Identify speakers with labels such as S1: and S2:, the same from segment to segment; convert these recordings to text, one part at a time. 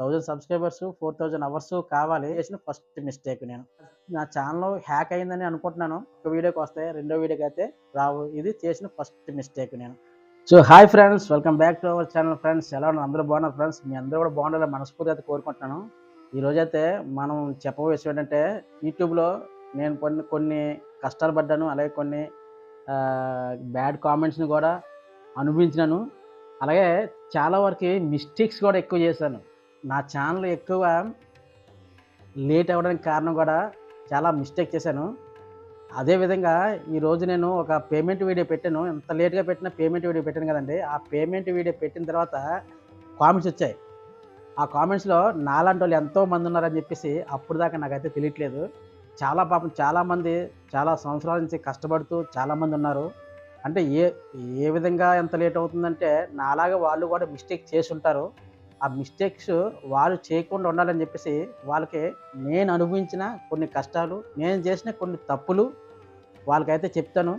S1: Thousand subscribers four thousand hours కావాలి చేసిన first mistake నేను. నా ఛానల్ హ్యాక్ అయిందని అనుకుంటున్నాను. ఒక వీడియోకి వస్తాయి రెండో వీడియోకి అయితే రావు. ఇది చేసిన ఫస్ట్ మిస్టేక్ నేను. So hi friends welcome back to our channel friends. ఎలా ఉన్నారు? అందరూ బాగున్నారు ఫ్రెండ్స్? మీ అందరూ కూడా బాగుండాలని మనస్ఫూర్తి అయితే కోరుకుంటున్నాను. ఈ రోజైతే మనం చెప్పబోయే విషయం ఏంటంటే యూట్యూబ్లో నేను కొన్ని కొన్ని కష్టాలు పడ్డాను. అలాగే కొన్ని బ్యాడ్ కామెంట్స్ని కూడా అనుభవించినాను. అలాగే చాలా వరకు మిస్టేక్స్ కూడా ఎక్కువ చేశాను. నా ఛానల్ ఎక్కువ లేట్ అవ్వడానికి కారణం కూడా చాలా మిస్టేక్ చేశాను. అదేవిధంగా ఈరోజు నేను ఒక పేమెంట్ వీడియో పెట్టాను. ఎంత లేట్గా పెట్టిన పేమెంట్ వీడియో పెట్టాను కదండి. ఆ పేమెంట్ వీడియో పెట్టిన తర్వాత కామెంట్స్ వచ్చాయి. ఆ కామెంట్స్లో నాలాంటి వాళ్ళు ఎంతో మంది ఉన్నారని చెప్పేసి అప్పుడు దాకా నాకైతే తెలియట్లేదు. చాలా పాపం చాలామంది చాలా సంవత్సరాల నుంచి కష్టపడుతూ చాలామంది ఉన్నారు. అంటే ఏ ఏ విధంగా ఎంత లేట్ అవుతుందంటే నాలాగా వాళ్ళు కూడా మిస్టేక్ చేసి ఉంటారు. ఆ మిస్టేక్స్ వాళ్ళు చేయకుండా ఉండాలని చెప్పేసి వాళ్ళకి నేను అనుభవించిన కొన్ని కష్టాలు నేను చేసిన కొన్ని తప్పులు వాళ్ళకైతే చెప్తాను.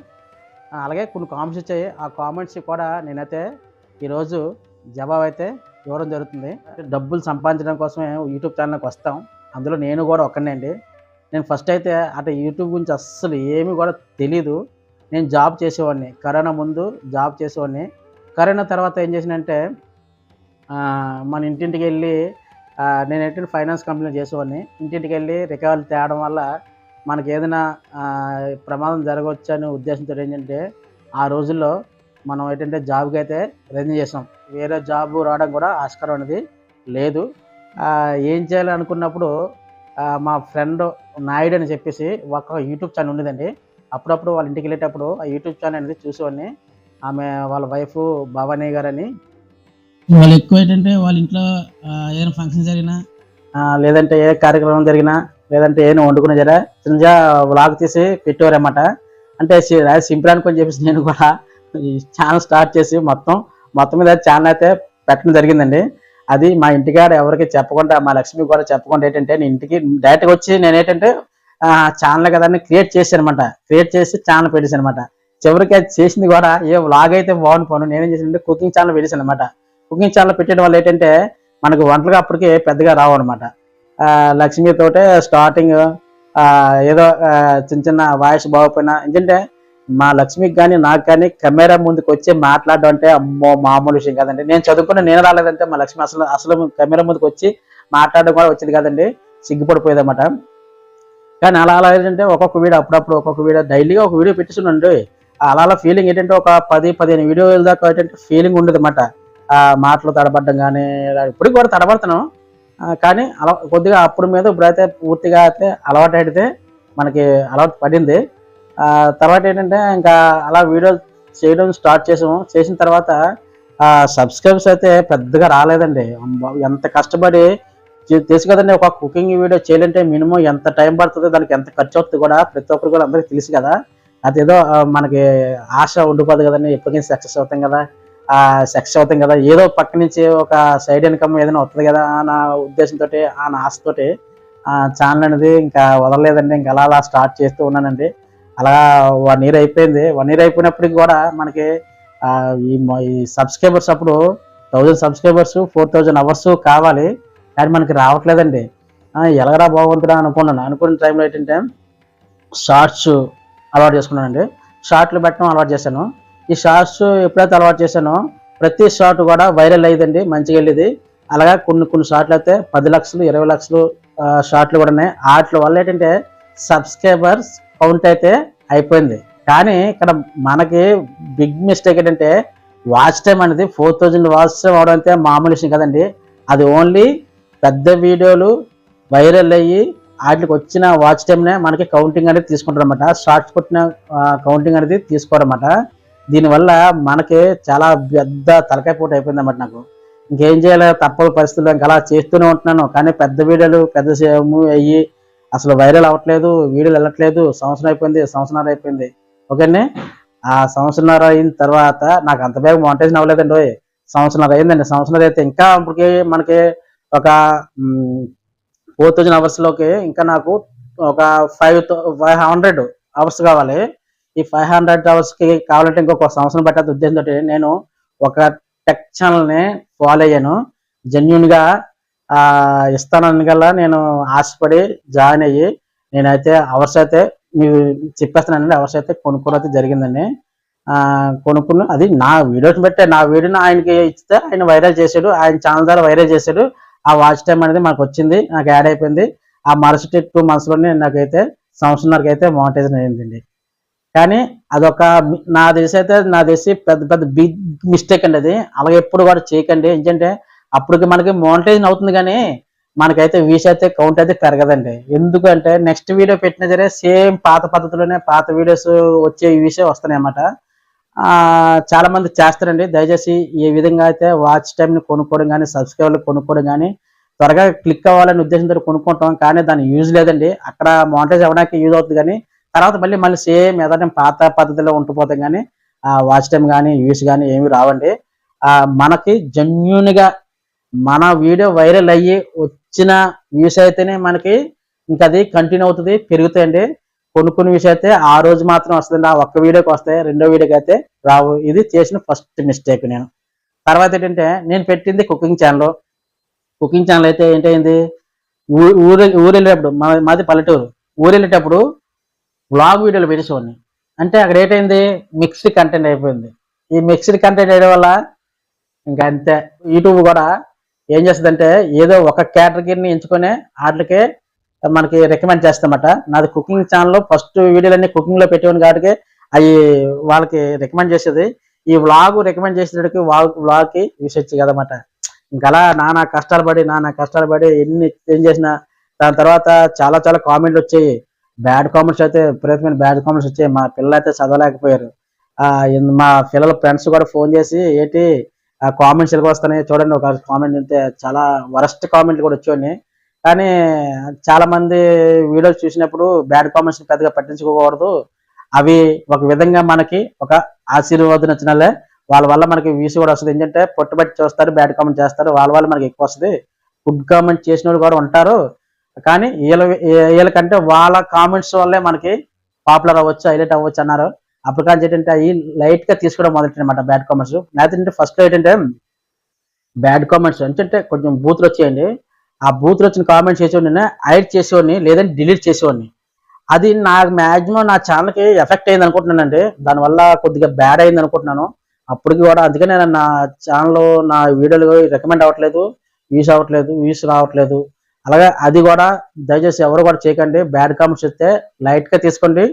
S1: అలాగే కొన్ని కామెంట్స్ వచ్చాయి. ఆ కామెంట్స్ కూడా నేనైతే ఈరోజు జవాబు అయితే ఇవ్వడం జరుగుతుంది. డబ్బులు సంపాదించడం కోసమే యూట్యూబ్ ఛానల్కి వస్తాం. అందులో నేను కూడా ఒక్కనే అండి. నేను ఫస్ట్ అయితే అటు యూట్యూబ్ గురించి అస్సలు ఏమీ కూడా తెలీదు. నేను జాబ్ చేసేవాడిని. కరోనా ముందు జాబ్ చేసేవాడిని. కరోనా తర్వాత ఏం చేసినంటే మన ఇంటింటికి వెళ్ళి నేను ఎటువంటి ఫైనాన్స్ కంపెనీ చేసేవాడిని. ఇంటింటికి వెళ్ళి రికవరీ తేవడం వల్ల మనకి ఏదైనా ప్రమాదం జరగవచ్చు అనే ఉద్దేశంతో ఏంటంటే ఆ రోజుల్లో మనం ఏంటంటే జాబ్కి అయితే రెంజ్ చేసాం. వేరే జాబ్ రావడం కూడా ఆస్కారం అనేది లేదు. ఏం చేయాలి అనుకున్నప్పుడు మా ఫ్రెండ్ నాయుడు అని చెప్పేసి ఒక యూట్యూబ్ ఛానల్ ఉండేదండి. అప్పుడప్పుడు వాళ్ళ ఇంటికి వెళ్ళేటప్పుడు ఆ యూట్యూబ్ ఛానల్ అనేది చూసేవాడిని. ఆమె వాళ్ళ వైఫ్ భవానీ గారు అని
S2: వాళ్ళు ఎక్కువ ఏంటంటే వాళ్ళ ఇంట్లో ఏదైనా ఫంక్షన్ జరిగినా
S1: లేదంటే ఏ కార్యక్రమం జరిగినా లేదంటే ఏమైనా వండుకునే జరా చిన్నగా వ్లాగ్ తీసి పెట్టేవారన్నమాట అంటే సింపుల్ అనుకొని చెప్పేసి నేను కూడా ఛానల్ స్టార్ట్ చేసి మొత్తం మొత్తం మీద ఛానల్ అయితే పెట్టడం జరిగిందండి. అది మా ఇంటికాడ ఎవరికి చెప్పకుండా మా లక్ష్మి కూడా చెప్పకుండా ఏంటంటే నేను ఇంటికి డైరెక్ట్గా వచ్చి నేను ఏంటంటే ఛానల్ కదా క్రియేట్ చేశాను అనమాట క్రియేట్ చేసి ఛానల్ పెట్టేసి అనమాట చివరికి అది చేసింది కూడా ఏ వ్లాగ్ అయితే బాగుంది పోను నేనేం చేశానంటే కుకింగ్ ఛానల్ పెట్టేశాను అనమాట కుకింగ్ ఛానల్ పెట్టడం వల్ల ఏంటంటే మనకు వంటలుగా అప్పటికి పెద్దగా రావు అనమాట లక్ష్మి తోటే స్టార్టింగ్ ఏదో చిన్న చిన్న వాయిస్ బాగుపోయినా ఎందుకంటే మా లక్ష్మికి కానీ నాకు కానీ కెమెరా ముందుకు వచ్చి మాట్లాడడం అంటే అమ్మో మామూలు విషయం కాదండి. నేను చదువుకున్న నేను రాలేదంటే మా లక్ష్మి అసలు అసలు కెమెరా ముందుకు వచ్చి మాట్లాడడం కూడా వచ్చింది కాదండి. సిగ్గుపడిపోయేదన్నమాట. కానీ అలా అలా ఏంటంటే ఒక్కొక్క వీడియో అప్పుడప్పుడు ఒక్కొక్క వీడియో డైలీగా ఒక వీడియో పెట్టిస్తుండండి. అలా అలా ఫీలింగ్ ఏంటంటే ఒక పది పదిహేను వీడియోల దాకా ఏంటంటే ఫీలింగ్ ఉండదు అన్నమాట మాటలు తడబడ్డం కానీ ఇప్పటికి కూడా తడబడుతున్నాం. కానీ అలవా కొద్దిగా అప్పుడు మీద ఇప్పుడైతే పూర్తిగా అయితే అలవాటు అయితే మనకి అలవాటు పడింది. తర్వాత ఏంటంటే ఇంకా అలా వీడియోలు చేయడం స్టార్ట్ చేసాము. చేసిన తర్వాత సబ్స్క్రైబ్స్ అయితే పెద్దగా రాలేదండి. ఎంత కష్టపడి తెలుసు కదండి ఒక కుకింగ్ వీడియో చేయాలంటే మినిమం ఎంత టైం పడుతుందో దానికి ఎంత ఖర్చు అవుతుంది కూడా ప్రతి ఒక్కరు కూడా అందరికీ తెలుసు కదా. అదేదో మనకి ఆశ ఉండిపోదు కదండి ఎప్పటికీ సక్సెస్ అవుతాం కదా. ఆ సక్సెస్ అవుతాం కదా ఏదో పక్క నుంచి ఒక సైడ్ ఇన్కమ్ ఏదైనా వస్తుంది కదా అన్న ఉద్దేశంతో ఆ ఆశతోటి ఆ ఛానల్ అనేది ఇంకా వదలలేదండి. ఇంకా అలా అలా స్టార్ట్ చేస్తూ ఉన్నానండి. అలా వన్ ఇయర్ అయిపోయింది. వన్ ఇయర్ అయిపోయినప్పటికి కూడా మనకి ఈ ఈ సబ్స్క్రైబర్స్ అప్పుడు thousand subscribers four thousand hours కావాలి. కానీ మనకి రావట్లేదండి. ఎలాగరా బాగుంటుందా అనుకున్నాను. అనుకున్న టైంలో ఏంటంటే షార్ట్స్ అలవాటు చేసుకున్నానండి. షార్ట్లు పెట్టడం అలవాటు చేశాను. ఈ షార్ట్స్ ఎప్పుడైతే అలవాటు చేశానో ప్రతి షార్ట్ కూడా వైరల్ అయ్యేదండి మంచిగా వెళ్ళేది. అలాగా కొన్ని కొన్ని షార్ట్లు అయితే పది లక్షలు ఇరవై లక్షలు షార్ట్లు కూడా ఉన్నాయి. వాటి వల్ల ఏంటంటే సబ్స్క్రైబర్స్ కౌంట్ అయితే అయిపోయింది. కానీ ఇక్కడ మనకి బిగ్ మిస్టేక్ ఏంటంటే వాచ్ టైం అనేది ఫోర్ థౌజండ్ వాచ్ టైం అవడం అయితే మామూలు విషయం కదండి. అది ఓన్లీ పెద్ద వీడియోలు వైరల్ అయ్యి వాటికి వచ్చిన వాచ్ టైంనే మనకి కౌంటింగ్ అనేది తీసుకుంటారు అనమాట షార్ట్స్ కొట్టిన కౌంటింగ్ అనేది తీసుకోరన్నమాట. దీనివల్ల మనకి చాలా పెద్ద తలకాయ పూట అయిపోయింది అన్నమాట నాకు. ఇంకేం చేయాలి? తప్పని పరిస్థితుల్లో ఇంకా అలా చేస్తూనే ఉంటున్నాను. కానీ పెద్ద వీడియోలు పెద్ద మూవీ అయ్యి అసలు వైరల్ అవ్వట్లేదు వీడియోలు వెళ్ళట్లేదు. సంవత్సరం అయిపోయింది సంవత్సరాలు అయిపోయింది. ఓకేనే? ఆ సంవత్సరంన్నర అయిన తర్వాత నాకు అంత బాగా మానిటైజేషన్ అవ్వలేదండి ఓయ్. సంవత్సరంన్నర అయిందండి. సంవత్సరం అయితే ఇంకా ఇప్పటికి మనకి ఒక ఫోర్ థౌజండ్ అవర్స్లోకి ఇంకా నాకు ఒక ఫైవ్ ఫైవ్ హండ్రెడ్ అవర్స్ కావాలి. ఈ ఫైవ్ హండ్రెడ్ అవర్స్కి కావాలంటే ఇంకొక సంవత్సరం పెట్టే ఉద్దేశంతో నేను ఒక టెక్ ఛానల్ని ఫాలో అయ్యాను. జెన్యున్గా ఇస్తానని గల్లా నేను ఆశపడి జాయిన్ అయ్యి నేనైతే అవర్స్ అయితే మీరు చెప్పేస్తున్నానండి అవర్స్ అయితే కొనుక్కోవడం అయితే జరిగిందండి కొనుక్కున్న కొనుక్కుని అది నా వీడియోని బట్టే నా వీడియోని ఆయనకి ఇస్తే ఆయన వైరల్ చేశాడు ఆయన ఛానల్ ద్వారా వైరల్ చేశాడు. ఆ వాచ్ టైం అనేది మనకు వచ్చింది నాకు యాడ్ అయిపోయింది. ఆ మరుసటి టూ మంత్స్లోనే నాకైతే సంవత్సరంన్నరకు అయితే మోనిటైజేషన్ అయిందండి. కానీ అదొక నా తెలిసి అయితే నా తెలిసి పెద్ద పెద్ద బిగ్ మిస్టేక్ అండి అది. అలాగే ఎప్పుడు కూడా చేయకండి. ఏంటంటే అప్పటికి మనకి మోనిటైజేషన్ అవుతుంది కానీ మనకైతే వీస్ అయితే కౌంట్ అయితే పెరగదండి. ఎందుకంటే నెక్స్ట్ వీడియో పెట్టినా సరే సేమ్ పాత పద్ధతిలోనే పాత వీడియోస్ వచ్చే వీసే వస్తున్నాయి అన్నమాట చాలా మంది చేస్తారండి. దయచేసి ఏ విధంగా అయితే వాచ్ టైంని కొనుక్కోవడం కానీ సబ్స్క్రైబర్లు కొనుక్కోవడం కానీ త్వరగా క్లిక్ అవ్వాలనే ఉద్దేశంతో కొనుక్కుంటాం. కానీ దాని యూజ్ లేదండి. అక్కడ మోనిటైజ్ అవ్వడానికి యూజ్ అవుతుంది కానీ తర్వాత మళ్ళీ మళ్ళీ సేమ్ ఏదైనా పాత పద్ధతిలో ఉండిపోతాం కానీ ఆ వాచ్ టైం కానీ వ్యూస్ కానీ ఏమి రావండి. ఆ మనకి జెన్యున్గా మన వీడియో వైరల్ అయ్యి వచ్చిన వ్యూస్ అయితేనే మనకి ఇంకా అది కంటిన్యూ అవుతుంది పెరుగుతాయండి. కొన్ని కొన్ని వ్యూస్ అయితే ఆ రోజు మాత్రం వస్తుందండి ఆ ఒక్క వీడియోకి వస్తాయి రెండో వీడియోకి అయితే రావు. ఇది చేసిన ఫస్ట్ మిస్టేక్ నేను. తర్వాత ఏంటంటే నేను పెట్టింది కుకింగ్ ఛానల్ కుకింగ్ ఛానల్ అయితే ఏంటైంది ఊ- ఊరు ఊరు వెళ్ళేటప్పుడు మా మాది పల్లెటూరు. ఊరు వెళ్ళేటప్పుడు వ్లాగ్ వీడియోలు పెట్టేసేవాడిని అంటే అక్కడ ఏటైంది? మిక్స్డ్ కంటెంట్ అయిపోయింది. ఈ మిక్స్డ్ కంటెంట్ వేయడం వల్ల ఇంకా అంతే. యూట్యూబ్ కూడా ఏం చేస్తుందంటే ఏదో ఒక కేటగిరీని ఎంచుకొని వాటికే మనకి రికమెండ్ చేస్తామట నాది కుకింగ్ ఛానల్ ఫస్ట్ వీడియోలన్నీ కుకింగ్లో లో పెట్టేవాడిని కాబట్టి అవి వాళ్ళకి రికమెండ్ చేసేది. ఈ వ్లాగ్ రికమెండ్ చేసేటడికి వ్లాగ్కి కి రీసెర్చ్ కదన్నమాట. ఇంకా అలా నానా కష్టాలు పడి నానా కష్టాలు పడి ఎన్ని ఏం చేసినా దాని తర్వాత చాలా చాలా కామెంట్లు వచ్చాయి. బ్యాడ్ కామెంట్స్ అయితే విపరీతమైన బ్యాడ్ కామెంట్స్ వచ్చాయి మా పిల్లలు అయితే చదవలేకపోయారు మా పిల్లల ఫ్రెండ్స్ కూడా ఫోన్ చేసి ఏంటి ఆ కామెంట్స్ ఎలాగ వస్తున్నాయి చూడండి ఒక కామెంట్ ఉంటే చాలా వరస్ట్ కామెంట్లు కూడా వచ్చాయి కానీ చాలామంది వీడియోస్ చూసినప్పుడు బ్యాడ్ కామెంట్స్ పెద్దగా పట్టించుకోకూడదు. అవి ఒక విధంగా మనకి ఒక ఆశీర్వాదం వచ్చినలే వాళ్ళ వల్ల మనకి వీసు కూడా వస్తుంది. ఏంటంటే పొట్టుబట్టి చూస్తారు బ్యాడ్ కామెంట్ చేస్తారు వాళ్ళ వల్ల మనకి ఎక్కువ వస్తుంది. గుడ్ కామెంట్ చేసిన వాళ్ళు కూడా ఉంటారు. కానీ వీళ్ళ వీళ్ళకంటే వాళ్ళ కామెంట్స్ వల్లే మనకి పాపులర్ అవ్వచ్చు హైలైట్ అవ్వచ్చు అన్నారు. అప్పుడు కానీ ఏంటంటే అవి లైట్గా తీసుకోవడం మొదటి అనమాట బ్యాడ్ కామెంట్స్ లేకపోతే ఫస్ట్ ఏంటంటే బ్యాడ్ కామెంట్స్ ఏంటంటే కొంచెం బూతులు వచ్చేయండి. ఆ బూతులు వచ్చిన కామెంట్స్ చేసేవాడిని హైడ్ చేసేవాడిని లేదంటే డిలీట్ చేసేవాడిని. అది నాకు మాక్సిమం నా ఛానల్కి ఎఫెక్ట్ అయింది అనుకుంటున్నానండి దానివల్ల కొద్దిగా బ్యాడ్ అయింది అనుకుంటున్నాను. అప్పటికి కూడా అందుకే నేను నా ఛానల్ నా వీడియోలు రికమెండ్ అవ్వట్లేదు వ్యూస్ అవ్వట్లేదు వ్యూస్ రావట్లేదు. అలాగే అది కూడా దయచేసి ఎవరు కూడా చేయకండి. బ్యాడ్ కామెంట్స్ ఇస్తే లైట్గా తీసుకోండి.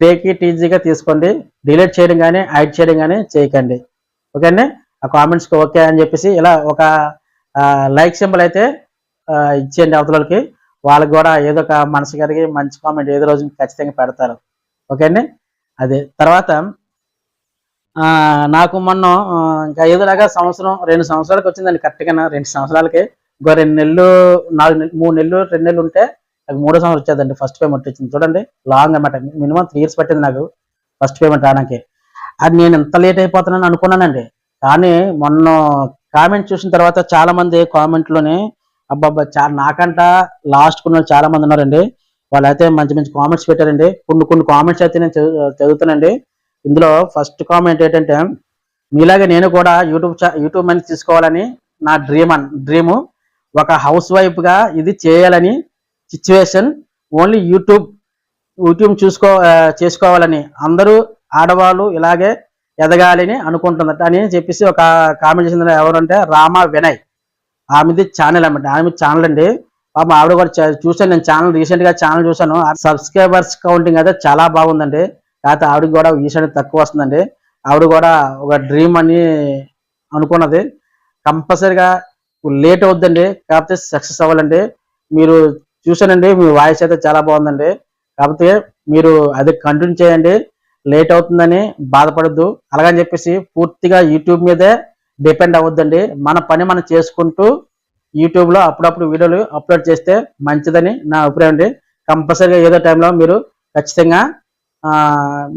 S1: టేక్ ఇట్ ఈజీగా తీసుకోండి. డిలీట్ చేయడం కానీ యాడ్ చేయడం కానీ చేయకండి. ఓకే అండి? ఆ కామెంట్స్కి ఓకే అని చెప్పేసి ఇలా ఒక లైక్ సింబల్ అయితే ఇచ్చేయండి అవతలకి వాళ్ళకి. కూడా ఏదో ఒక మనసు కలిగి మంచి కామెంట్ ఏదో రోజు ఖచ్చితంగా పెడతారు. ఓకే అండి? అదే. తర్వాత నాకు మొన్న ఇంకా ఏదోలాగా సంవత్సరం రెండు సంవత్సరాలకు వచ్చిందండి కరెక్ట్గా రెండు సంవత్సరాలకి. ఇంకో రెండు నెలలు నాలుగు నెలలు మూడు నెలలు రెండు నెలలు ఉంటే నాకు మూడో సంవత్సరం వచ్చేదండి ఫస్ట్ పేమెంట్ వచ్చింది. చూడండి లాంగ్ అనమాట మినిమం త్రీ ఇయర్స్ పట్టింది నాకు ఫస్ట్ పేమెంట్ రావడానికి. అది నేను ఎంత లేట్ అయిపోతున్నాను అనుకున్నానండి. కానీ మొన్న కామెంట్ చూసిన తర్వాత చాలా మంది కామెంట్లోనే అబ్బాబ్బా చాలా నాకంట లాస్ట్ కొన్ని వాళ్ళు చాలా మంది ఉన్నారండి. వాళ్ళైతే మంచి మంచి కామెంట్స్ పెట్టారండి. కొన్ని కొన్ని కామెంట్స్ అయితే నేను చదువుతానండి. ఇందులో ఫస్ట్ కామెంట్ ఏంటంటే మీలాగే నేను కూడా యూట్యూబ్ యూట్యూబ్ మనీ తీసుకోవాలని నా డ్రీమ్ అన్ డ్రీము ఒక హౌస్ వైఫ్గా ఇది చేయాలని సిచ్యువేషన్. ఓన్లీ యూట్యూబ్ యూట్యూబ్ చూసుకో చేసుకోవాలని. అందరూ ఆడవాళ్ళు ఇలాగే ఎదగాలని అనుకుంటుందట అని చెప్పేసి ఒక కామెంట్ చేసింది ఎవరంటే రామ వినయ్. ఆమెది ఛానల్ అన్నమాట. ఆమె ఛానల్ అండి. పాపం ఆవిడ కూడా చూసాను నేను ఛానల్ రీసెంట్గా ఛానల్ చూశాను. సబ్స్క్రైబర్స్ కౌంటింగ్ అయితే చాలా బాగుందండి. కాకపోతే ఆవిడకి కూడా ఈసారి తక్కువ వస్తుందండి. ఆవిడ కూడా ఒక డ్రీమ్ అని అనుకున్నది. కంపల్సరిగా లేట్ అవుద్దండి కాకపోతే సక్సెస్ అవ్వాలండి. మీరు చూసానండి మీ వాయిస్ అయితే చాలా బాగుందండి. కాకపోతే మీరు అది కంటిన్యూ చేయండి లేట్ అవుతుందని బాధపడద్దు. అలాగని చెప్పేసి పూర్తిగా యూట్యూబ్ మీదే డిపెండ్ అవ్వద్దండి. మన పని మనం చేసుకుంటూ యూట్యూబ్లో అప్పుడప్పుడు వీడియోలు అప్లోడ్ చేస్తే మంచిదని నా అభిప్రాయం అండి. కంపల్సరీగా ఏదో టైంలో మీరు ఖచ్చితంగా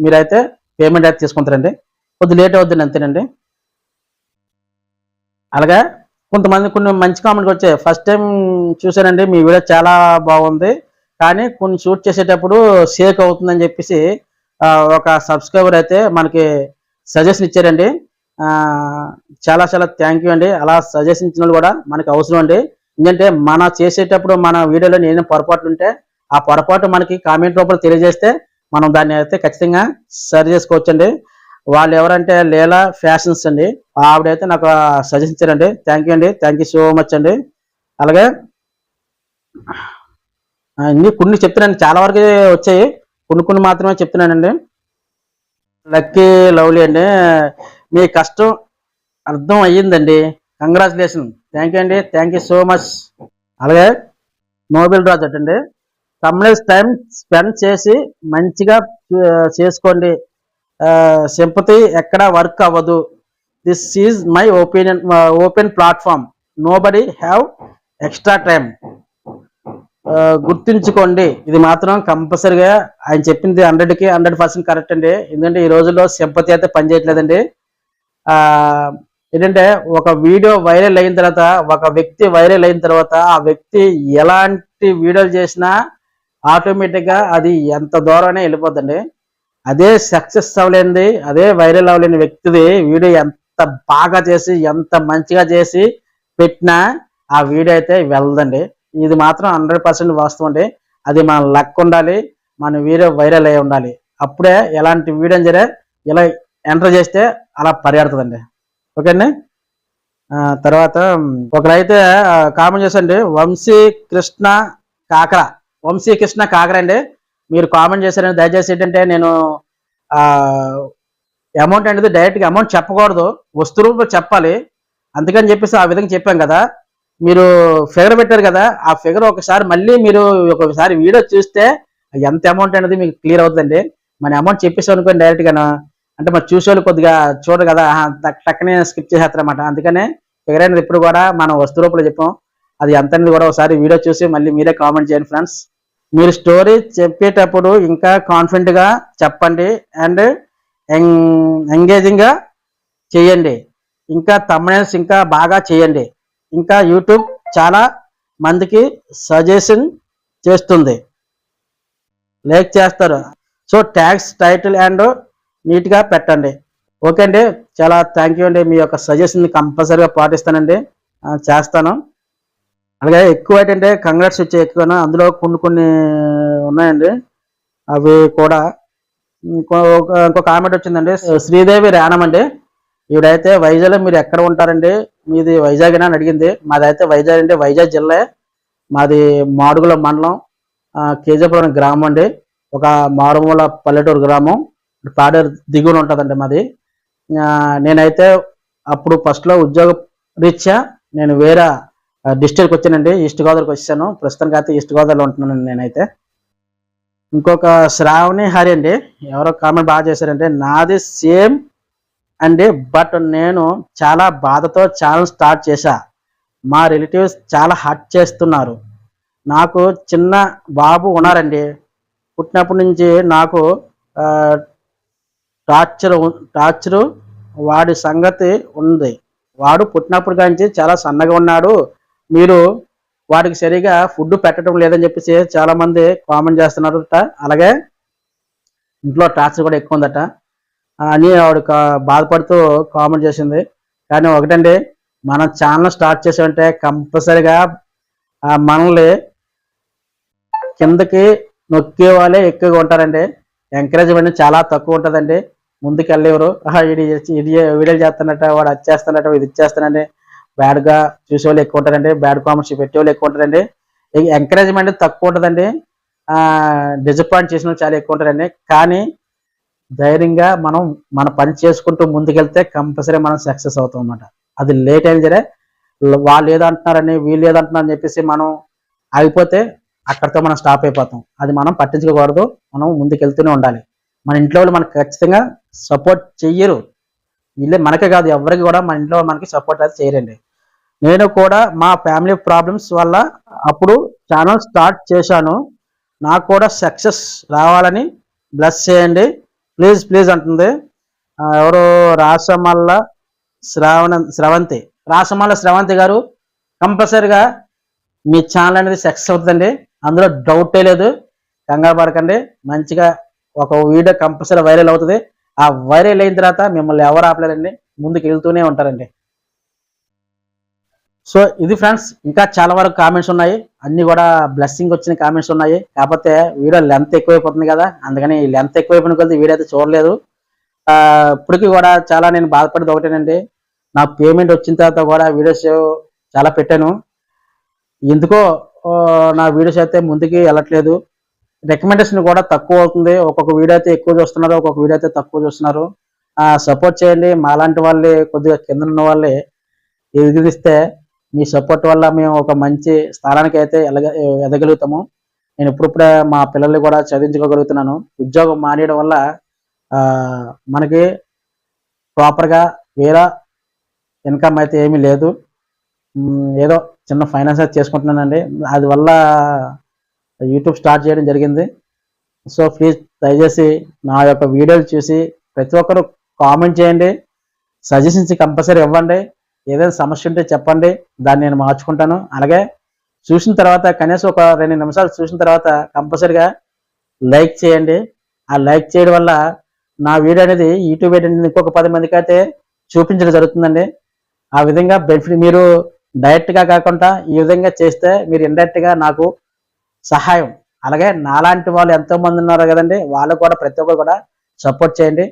S1: మీరైతే పేమెంట్ అయితే తీసుకుంటారండి. కొద్ది లేట్ అవుద్దండి అంతేనండి. అలాగే? కొంతమంది కొన్ని మంచి కామెంట్ వచ్చాయి. ఫస్ట్ టైం చూసానండి మీ వీడియో చాలా బాగుంది. కానీ కొన్ని షూట్ చేసేటప్పుడు షేక్ అవుతుందని చెప్పేసి ఒక సబ్స్క్రైబర్ అయితే మనకి సజెషన్ ఇచ్చారండి. చాలా చాలా థ్యాంక్ యూ అండి. అలా సజెషన్ ఇచ్చిన వాళ్ళు కూడా మనకి అవసరం అండి. ఎందుకంటే మన చేసేటప్పుడు మన వీడియోలో నేను పొరపాట్లు ఉంటే ఆ పొరపాటు మనకి కామెంట్ రూపంలో తెలియజేస్తే మనం దాన్ని అయితే ఖచ్చితంగా సరి చేసుకోవచ్చండి. వాళ్ళు ఎవరంటే లీలా ఫ్యాషన్స్ అండి. ఆవిడైతే నాకు సజెషన్ ఇచ్చారండి. థ్యాంక్ యూ అండి. థ్యాంక్ యూ సో మచ్ అండి. అలాగే అన్ని కొన్ని చెప్తున్నాను చాలా వరకు వచ్చాయి. కొన్ని కొన్ని మాత్రమే చెప్తున్నానండి. లక్కీ లవ్లీ అండి. మీ కష్టం అర్థం అయ్యిందండి. కంగ్రాచులేషన్ థ్యాంక్ యూ అండి. థ్యాంక్ యూ సో మచ్ అలాగే నోబెల్ రాజు అండి. తమిళ టైం స్పెండ్ చేసి మంచిగా చేసుకోండి. సింపతి ఎక్కడ వర్క్ అవ్వదు. This is my opinion open platform nobody have extra time గుర్తుంచుకోండి ఇది మాత్రం కంపల్సరిగా ఆయన చెప్పింది హండ్రెడ్కి హండ్రెడ్ పర్సెంట్ కరెక్ట్ అండి. ఎందుకంటే ఈ రోజుల్లో సింపతి అయితే పనిచేయట్లేదండి ఏంటంటే ఒక వీడియో వైరల్ అయిన తర్వాత ఒక వ్యక్తి వైరల్ అయిన తర్వాత ఆ వ్యక్తి ఎలాంటి వీడియోలు చేసినా ఆటోమేటిక్గా అది ఎంత దూరమైనా వెళ్ళిపోద్దండి. అదే సక్సెస్ అవ్వలేనిది అదే వైరల్ అవ్వలేని వ్యక్తిది వీడియో ఎంత బాగా చేసి ఎంత మంచిగా చేసి పెట్టినా ఆ వీడియో అయితే వెళ్ళదండి. ఇది మాత్రం హండ్రెడ్ పర్సెంట్ వాస్తవం అండి. అది మన లక్ ఉండాలి మన వీడియో వైరల్ అయి ఉండాలి. అప్పుడే ఎలాంటి వీడియో సరే ఇలా ఎంటర్ చేస్తే అలా పరిగెడుతుందండి. ఓకే అండి తర్వాత ఒకరైతే కామెంట్ చేసండి వంశీ కృష్ణ కాకర. వంశీ కృష్ణ కాకర అండి. మీరు కామెంట్ చేశారని దయచేసి ఏంటంటే నేను అమౌంట్ అనేది డైరెక్ట్గా అమౌంట్ చెప్పకూడదు. వస్తు రూపంలో చెప్పాలి. అందుకని చెప్పేసి ఆ విధంగా చెప్పాం కదా. మీరు ఫిగర్ పెట్టారు కదా. ఆ ఫిగర్ ఒకసారి మళ్ళీ మీరు ఒకసారి వీడియో చూస్తే ఎంత అమౌంట్ అనేది మీకు క్లియర్ అవుతుందండి. మన అమౌంట్ చెప్పేసాం అనుకోండి డైరెక్ట్గా అంటే మరి చూసేవాళ్ళు కొద్దిగా చూడరు కదా. టక్కనే స్కిప్ చేసేస్తారనమాట అందుకనే ఫిగర్ అనేది ఇప్పుడు కూడా మనం వస్తు రూపంలో చెప్పాం. అది ఎంత అనేది కూడా ఒకసారి వీడియో చూసి మళ్ళీ మీరే కామెంట్ చేయండి ఫ్రెండ్స్ మీరు స్టోరీ చెప్పేటప్పుడు ఇంకా కాన్ఫిడెంట్గా చెప్పండి అండ్ ఎంగేజింగ్గా చేయండి. ఇంకా తమ్మునేల్స్ ఇంకా బాగా చేయండి. ఇంకా యూట్యూబ్ చాలా మందికి సజెషన్ చేస్తుంది. లైక్ చేస్తారు. సో ట్యాగ్స్ టైటిల్ అండ్ నీట్గా పెట్టండి. ఓకే అండి. చాలా థ్యాంక్ యూ అండి. మీ యొక్క సజెషన్ కంపల్సరీగా పాటిస్తానండి. చేస్తాను. అలాగే ఎక్కువ ఏంటంటే కంగ్రాట్స్ వచ్చాయి ఎక్కువ అందులో కొన్ని కొన్ని ఉన్నాయండి. అవి కూడా. ఇంకో ఇంకో కామెంట్ వచ్చిందండి. శ్రీదేవి రాణం అండి. ఈవిడైతే వైజాగ్లో మీరు ఎక్కడ ఉంటారండి? మీది వైజాగ్ అని అడిగింది. మాదైతే వైజాగ్ అండి. వైజాగ్ జిల్లా. మాది మాడుగుల మండలం కేజపురం గ్రామం అండి. ఒక మారుమూల పల్లెటూరు గ్రామం. పాడేరు దిగువన ఉంటుందండి మాది. నేనైతే అప్పుడు ఫస్ట్లో ఉద్యోగ రీత్యా నేను వేరే డిస్ట్రిక్ట్ వచ్చానండి ఈస్ట్ గోదావరికి వచ్చాను. ప్రస్తుతానికి అయితే ఈస్ట్ గోదావరిలో ఉంటున్నాను నేనైతే. ఇంకొక శ్రావణి హరి అండి ఎవరో కామెంట్ బాగా చేశారంటే నాది సేమ్ అండి బట్ నేను చాలా బాధతో ఛానల్ స్టార్ట్ చేశా. మా రిలేటివ్స్ చాలా హర్ట్ చేస్తున్నారు. నాకు చిన్న బాబు ఉన్నారండి. పుట్టినప్పటి నుంచి నాకు టార్చర్ టార్చర్ వాడి సంగతి ఉంది. వాడు పుట్టినప్పటి నుంచి చాలా సన్నగా ఉన్నాడు. మీరు వాటికి సరిగా ఫుడ్ పెట్టడం లేదని చెప్పేసి చాలా మంది కామెంట్ చేస్తున్నారట. అలాగే ఇంట్లో టార్చర్ కూడా ఎక్కువ ఉందట. అని ఆవిడ కా- బాధపడుతూ కామెంట్ చేసింది. కానీ ఒకటండి మనం ఛానల్ స్టార్ట్ చేసామంటే కంపల్సరిగా మనల్ని కిందకి నొక్కే వాళ్ళే ఎక్కువగా ఉంటారండి. ఎంకరేజ్మెంట్ చాలా తక్కువ ఉంటుందండి. ముందుకు వెళ్ళేవారు ఇది ఇది వీడియోలు చేస్తున్నట్ట వాడు అది చేస్తున్నట్ట ఇది ఇచ్చేస్తానండి బ్యాడ్గా చూసేవాళ్ళు ఎక్కువ ఉంటారండి. బ్యాడ్ కామెంట్స్ పెట్టేవాళ్ళు ఎక్కువ ఉంటారండి. ఎంకరేజ్మెంట్ తక్కువ ఉంటుందండి. డిసప్పాయింట్ చేసిన చాలా ఎక్కువ ఉంటారండి. కానీ ధైర్యంగా మనం మన పని చేసుకుంటూ ముందుకెళ్తే కంపల్సరీ మనం సక్సెస్ అవుతాం అన్నమాట. అది లేట్ అయినా సరే వాళ్ళు ఏదంటున్నారని వీళ్ళు ఏదో చెప్పేసి మనం ఆగిపోతే అక్కడితో మనం స్టాప్ అయిపోతాం. అది మనం పట్టించుకోకూడదు. మనం ముందుకెళ్తూనే ఉండాలి. మన ఇంట్లో వాళ్ళు మనకు ఖచ్చితంగా సపోర్ట్ చెయ్యరు. వీళ్ళే మనకే కాదు ఎవరికి కూడా మన ఇంట్లో మనకి సపోర్ట్ అయితే చేయరండి. నేను కూడా మా ఫ్యామిలీ ప్రాబ్లమ్స్ వల్ల అప్పుడు ఛానల్ స్టార్ట్ చేశాను. నాకు కూడా సక్సెస్ రావాలని బ్లెస్ చేయండి. ప్లీజ్ ప్లీజ్ అంటుంది. ఎవరు? రాసమల్ల శ్రావణ శ్రవంతి. రాసమల్ల శ్రవంతి గారు కంపల్సరిగా మీ ఛానల్ అనేది సక్సెస్ అవుతుందండి. అందులో డౌటే లేదు. కంగారు పడకండి. మంచిగా ఒక వీడియో కంపల్సరీ వైరల్ అవుతుంది. ఆ వైరల్ అయిన తర్వాత మిమ్మల్ని ఎవరు ఆపలేరండి ముందుకు వెళ్తూనే ఉంటారండి. సో ఇది ఫ్రెండ్స్ ఇంకా చాలా వరకు కామెంట్స్ ఉన్నాయి. అన్ని కూడా బ్లెస్సింగ్ వచ్చిన కామెంట్స్ ఉన్నాయి. కాకపోతే వీడియో లెంత్ ఎక్కువైపోతుంది కదా అందుకని లెంత్ ఎక్కువైపోయిన కొద్ది వీడియో అయితే చూడలేదు. ఇప్పటికీ కూడా చాలా నేను బాధపడేది ఒకటేనండి. నా పేమెంట్ వచ్చిన తర్వాత కూడా వీడియోస్ చాలా పెట్టాను. ఎందుకో నా వీడియోస్ అయితే ముందుకి వెళ్ళట్లేదు. రికమెండేషన్ కూడా తక్కువ అవుతుంది. ఒక్కొక్క వీడియో అయితే ఎక్కువ చూస్తున్నారు ఒక్కొక్క వీడియో అయితే తక్కువ చూస్తున్నారు. సపోర్ట్ చేయండి. మాలాంటి వాళ్ళే కొద్దిగా కింద ఉన్న వాళ్ళే ఎదిగిస్తే మీ సపోర్ట్ వల్ల మేము ఒక మంచి స్థానానికి అయితే ఎలగ ఎదగలుగుతాము. నేను ఇప్పుడిప్పుడే మా పిల్లల్ని కూడా చదివించుకోగలుగుతున్నాను. ఉద్యోగం మానేయడం వల్ల మనకి ప్రాపర్గా వేరే ఇన్కమ్ అయితే ఏమీ లేదు. ఏదో చిన్న ఫైనాన్స్ అయితే చేసుకుంటున్నానండి. అది వల్ల యూట్యూబ్ స్టార్ట్ చేయడం జరిగింది. సో ప్లీజ్ దయచేసి నా యొక్క వీడియోలు చూసి ప్రతి ఒక్కరు కామెంట్ చేయండి. సజెషన్స్ కంపల్సరీ ఇవ్వండి. ఏదైనా సమస్య ఉంటే చెప్పండి దాన్ని నేను మార్చుకుంటాను. అలాగే చూసిన తర్వాత కనీసం ఒక రెండు నిమిషాలు చూసిన తర్వాత కంపల్సరీగా లైక్ చేయండి. ఆ లైక్ చేయడం వల్ల నా వీడియో అనేది యూట్యూబ్ అనేది ఇంకొక పది మందికి అయితే చూపించడం జరుగుతుందండి. ఆ విధంగా బెనిఫిట్ మీరు డైరెక్ట్గా కాకుండా ఈ విధంగా చేస్తే మీరు ఇండైరెక్ట్గా నాకు సహాయం. అలాగే నాలాంటి వాళ్ళు ఎంతోమంది ఉన్నారు కదండి వాళ్ళు కూడా ప్రతి ఒక్కరు కూడా సపోర్ట్ చేయండి.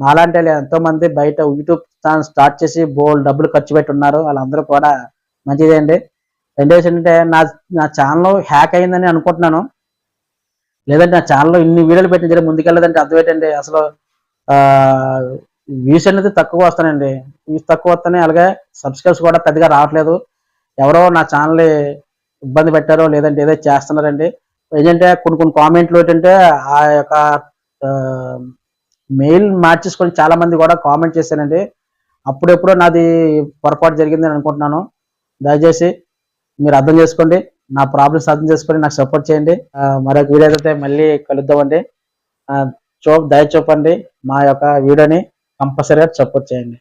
S1: నాలాంటి వాళ్ళు ఎంతో మంది బయట యూట్యూబ్ ఛానల్ స్టార్ట్ చేసి బోల్ డబ్బులు ఖర్చు పెట్టి ఉన్నారు వాళ్ళందరూ కూడా మంచిదే అండి రెండోది ఏంటంటే నా నా ఛానల్ హ్యాక్ అయిందని అనుకుంటున్నాను. లేదంటే నా ఛానల్లో ఇన్ని వీడియోలు పెట్టిన జర ముందుకెళ్ళదంటే అర్థం ఏంటంటే అసలు వ్యూస్ అనేది తక్కువ వస్తానండి వ్యూస్ తక్కువ వస్తాయి అలాగే సబ్స్క్రైబ్స్ కూడా పెద్దగా రావట్లేదు. ఎవరో నా ఛానల్ ఇబ్బంది పెట్టారో లేదంటే ఏదో చేస్తున్నారండి. ఏంటంటే కొన్ని కొన్ని కామెంట్లు ఏంటంటే ఆ యొక్క మెయిల్ మార్చేసుకొని చాలా మంది కూడా కామెంట్ చేశానండి అప్పుడెప్పుడో నాది పొరపాటు జరిగిందని అనుకుంటున్నాను. దయచేసి మీరు అర్థం చేసుకోండి. నా ప్రాబ్లమ్స్ అర్థం చేసుకొని నాకు సపోర్ట్ చేయండి. మరొక వీడియో అయితే మళ్ళీ కలుద్దామండి. చూ దయ చూపండి. మా యొక్క వీడియోని కంపల్సరీగా సపోర్ట్ చేయండి.